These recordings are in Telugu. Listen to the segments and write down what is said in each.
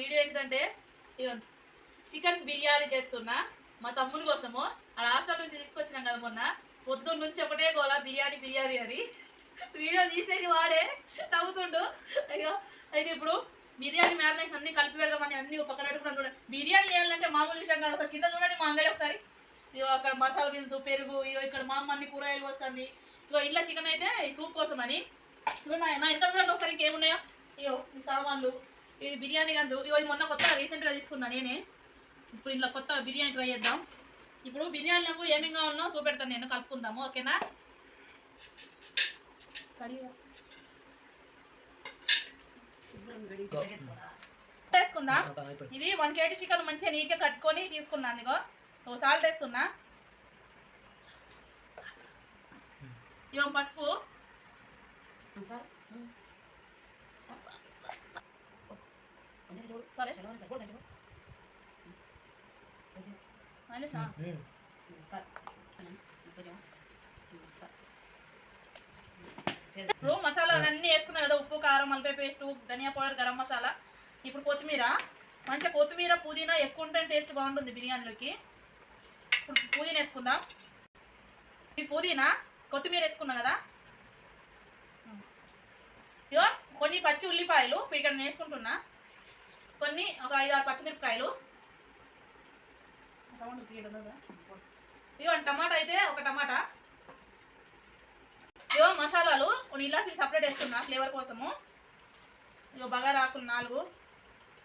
వీడియో ఏంటంటే ఇగో చికెన్ బిర్యానీ చేస్తున్నా మా తమ్ముని కోసము. ఆ హాస్టల్ నుంచి తీసుకొచ్చినాం కదా మొన్న. పొద్దున్న నుంచి ఒకటే గోలా బిర్యానీ బిర్యానీ అని. వీడియో తీసేది వాడే తవ్వుతుండు. అయ్యో అయితే ఇప్పుడు బిర్యానీ మ్యారినేషన్ అన్ని కలిపి పెడదామని అన్ని ఒక పక్కన పెట్టుకున్నాను చూడండి బిర్యానీ చేయాలంటే మామూలు విషయం కాదు. అసలు కింద చూడండి మా అంగడి ఒకసారి. ఇగో అక్కడ మసాలా దినుసు పెరుగు ఇగో ఇక్కడ మా అమ్మ అన్ని కూరగాయలు వస్తుంది ఇగో ఇంట్లో చికెన్ అయితే ఈ సూప్ కోసం అని ఇగో నా నా ఇంకా చూడండి ఒకసారి ఇంకేమున్నాయో. ఇగో ఈ సామాన్లు. ఇది బిర్యానీ గంజు ఇది మొన్న కొత్తగా రీసెంట్గా తీసుకున్నా నేనే. ఇప్పుడు ఇంట్లో కొత్త బిర్యానీ ట్రై చేద్దాం. ఇప్పుడు బిర్యానీ నాకు ఏమేమి కావాలో చూపెడతాను నేను కలుపుకుందాము ఓకేనా? వేసుకుందాం. ఇది వన్ కేజీ చికెన్ మంచిగా నీట్గా కట్టుకొని తీసుకున్నాను ఇగో. ఓ సాల్ట్ వేస్తున్నా. ఇవ్వం పసుపు. సరే మైనస్ ఆ? ఇప్పుడు మసాలాలు అన్నీ వేసుకున్నాం కదా ఉప్పు కారం మల్పే పేస్ట్ ధనియా పౌడర్ గరం మసాలా. ఇప్పుడు కొత్తిమీర. మంచిగా కొత్తిమీర పుదీనా ఎక్కువ ఉంటే టేస్ట్ బాగుంటుంది బిర్యానీలోకి. ఇప్పుడు పుదీనా వేసుకుందాం. ఈ పుదీనా కొత్తిమీర వేసుకున్నాం కదా. ఇదో కొన్ని పచ్చి ఉల్లిపాయలు ఇక్కడ నేను వేసుకుంటున్నా. కొన్ని ఒక ఐదు ఆరు పచ్చిమిరపకాయలు. ఇవ్వండి టమాటా అయితే ఒక టమాటా. ఇవో మసాలాలు కొన్ని ఇలాచి సపరేట్ వేస్తున్నా ఫ్లేవర్ కోసము. ఇగో బగారా ఆకులు నాలుగు.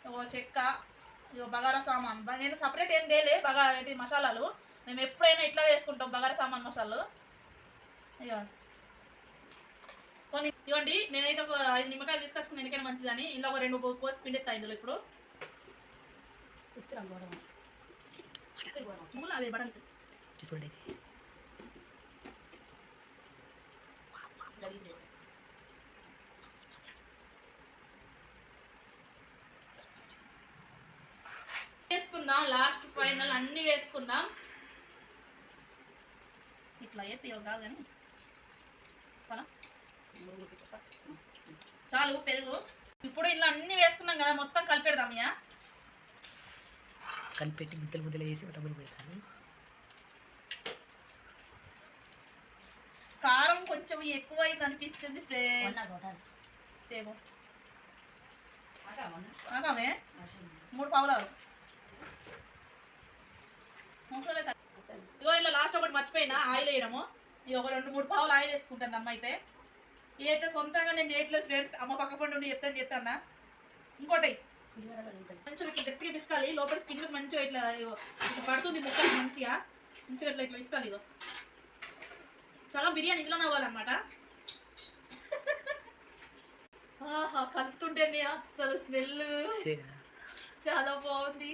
ఇవో చెక్క ఇగో బగారా సామాన్. నేను సపరేట్ ఏం తేలే బగా ఏంటి మసాలాలు. మేము ఎప్పుడైనా ఇట్లా వేసుకుంటాం బగారా సామాన్ మసాలాలు. ఇగో కొన్ని ఇవ్వండి. నేనైతే ఒక ఐదు నిమ్మకాయలు తీసుకొచ్చుకుని ఎందుకైనా మంచిదని. ఇలా ఒక రెండు కోసి పిండెత్తా ఇందులో ఇప్పుడు. చూసుకోండి. వేసుకుందాం. లాస్ట్ ఫైనల్ అన్ని వేసుకుందాం. ఇట్లా ఇవి కాదు కానీ చాలా చాలు పెరుగు. ఇప్పుడు ఇలా అన్ని వేసుకున్నాం కదా మొత్తం కలిపెడదాం ఇక కనిపెట్టి ముద్దలు ముద్దలు వేసి డబ్బులు పెడతాను. కారం కొంచెం ఎక్కువ ఫ్రెండ్స్ ఆగామే? మూడు లేదు. ఇగో ఇలా లాస్ట్ ఒకటి మర్చిపోయినా ఆయిల్ వేయడము. ఇది ఒక రెండు మూడు పావులు ఆయిల్ వేసుకుంటుంది అమ్మ అయితే. అయితే సొంతంగా నేను చేయట్లేదు ఫ్రెండ్స్ అమ్మ పక్క పండు చెప్తాను చెప్తానా ఇంకోటి. మంచిగా ఇట్లా గట్టిగా పిసుకాలి లోపల స్కిన్ మంచిగా ఇట్లా ఇట్లా పడుతుంది ముక్కలు మంచిగా. మంచిగా ఇట్లా ఇట్లా పిసుకాలి ఇగో. సగం బిర్యానీ ఇందులోనే అవ్వాలన్నమాట. ఆహా కలుపుతుంటేనే అస్సలు స్మెల్ చాలా బాగుంది.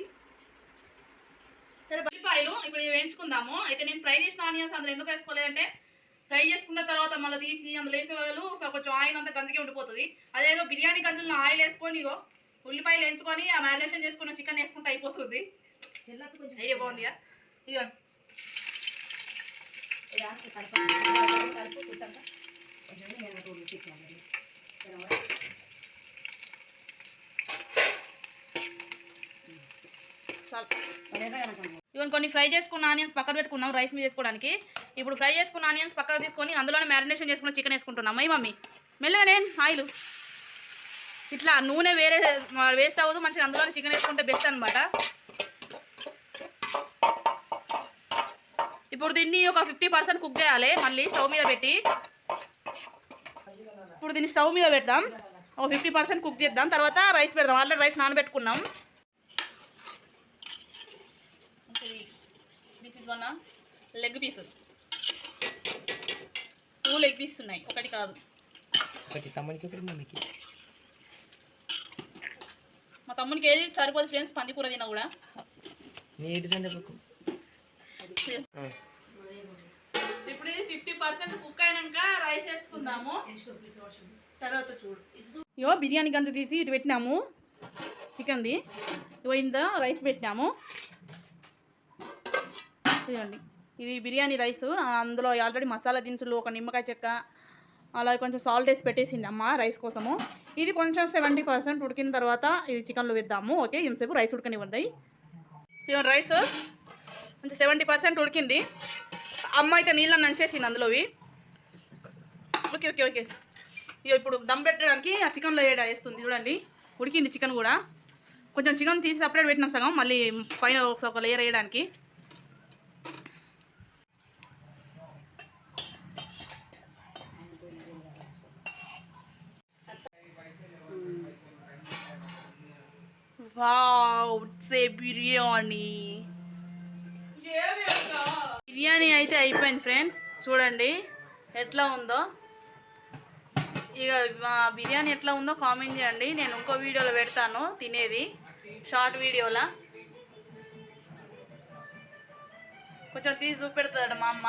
సరే ఉల్లిపాయలు ఇప్పుడు వేయించుకుందాము. అయితే నేను ఫ్రై చేసిన ఆనియన్స్ అందులో ఎందుకు వేసుకోలేదంటే ఫ్రై చేసుకున్న తర్వాత మళ్ళీ తీసి అందులో వేసే వాళ్ళు సో కొంచెం ఆయిల్ అంతా గంజిగా ఉండిపోతుంది. అదేదో బిర్యానీ గంజుల్లో ఆయిల్ వేసుకొని ఇగో ఉల్లిపాయలు వేయించుకొని ఆ మ్యారినేషన్ చేసుకున్న చికెన్ వేసుకుంటే అయిపోతుంది. ఐడియా బాగుంది ఇక ఇవన్నీ కొన్ని ఫ్రై చేసుకున్న ఆనియన్స్ పక్కన పెట్టుకున్నాం రైస్ మీద వేసుకోవడానికి. ఇప్పుడు ఫ్రై చేసుకున్న ఆనియన్స్ పక్కన తీసుకొని అందులోనే మ్యారినేషన్ చేసుకున్న చికెన్ వేసుకుంటున్నాం. అయ్యి మమ్మీ మెల్లగా నేను ఆయిల్. ఇట్లా నూనె వేరే వేస్ట్ అవ్వదు మంచిగా అందులోనే చికెన్ వేసుకుంటే బెస్ట్ అనమాట ఇప్పుడు దీన్ని ఒక ఫిఫ్టీ పర్సెంట్ కుక్ చేయాలి. మళ్ళీ స్టవ్ మీద పెట్టి. ఇప్పుడు దీన్ని స్టవ్ మీద పెడదాం. ఒక ఫిఫ్టీ పర్సెంట్ కుక్ చేద్దాం. తర్వాత రైస్ పెడదాం. Already rice నానబెట్టుకున్నాం. This one leg piece two leg piece ఉన్నాయి. ఒకటి కాదు. ఒకటి తమ్మునికి ఒకటి మమ్మీకి. మా తమ్మునికి ఏది సరిపోదు ఫ్రెండ్స్ పందికూర తిన్నా కూడా. నీటిదండి ఇప్పుడు ఇది ఫిఫ్టీ పర్సెంట్ కుక్ అయినాక రైస్ వేసుకుందాము. తర్వాత చూడు. ఇగో బిర్యానీ గంత తీసి ఇటు పెట్టినాము. చికెన్ది ఇంత రైస్ పెట్టినాము. ఇవ్వండి ఇది బిర్యానీ రైస్ అందులో ఆల్రెడీ మసాలా దినుసులు ఒక నిమ్మకాయ చెక్క అలాగే కొంచెం సాల్ట్ వేసి పెట్టేసింది అమ్మ రైస్ కోసము. ఇది కొంచెం సెవెంటీ పర్సెంట్ ఉడికిన తర్వాత ఇది చికెన్లో వేద్దాము ఓకే? ఇంతసేపు రైస్ ఉడకనివ్వండి. ఇవన్న రైస్ కొంచెం సెవెంటీ పర్సెంట్ ఉడికింది. అమ్మ అయితే నీళ్ళని నంచేసింది అందులోవి. Okay okay okay. ఇక ఇప్పుడు దమ్ పెట్టడానికి ఆ చికెన్లో ఏడా వేస్తుంది చూడండి. ఉడికింది చికెన్ కూడా. కొంచెం చికెన్ తీసి సపరేట్ పెట్టినాం సగం మళ్ళీ పైన ఒక లేయర్ వేయడానికి. Wow it's biryani. బిర్యానీ అయితే అయిపోయింది ఫ్రెండ్స్ చూడండి ఎట్లా ఉందో. ఇక మా బిర్యానీ ఎట్లా ఉందో కామెంట్ చేయండి. నేను ఇంకో వీడియోలో పెడతాను తినేది షార్ట్ వీడియోలా. కొంచెం తీసి చూపెడతాడు మా అమ్మ.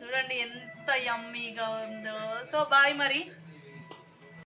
చూడండి ఎంత యమ్మీగా ఉందో. సో బాయ్ మరి.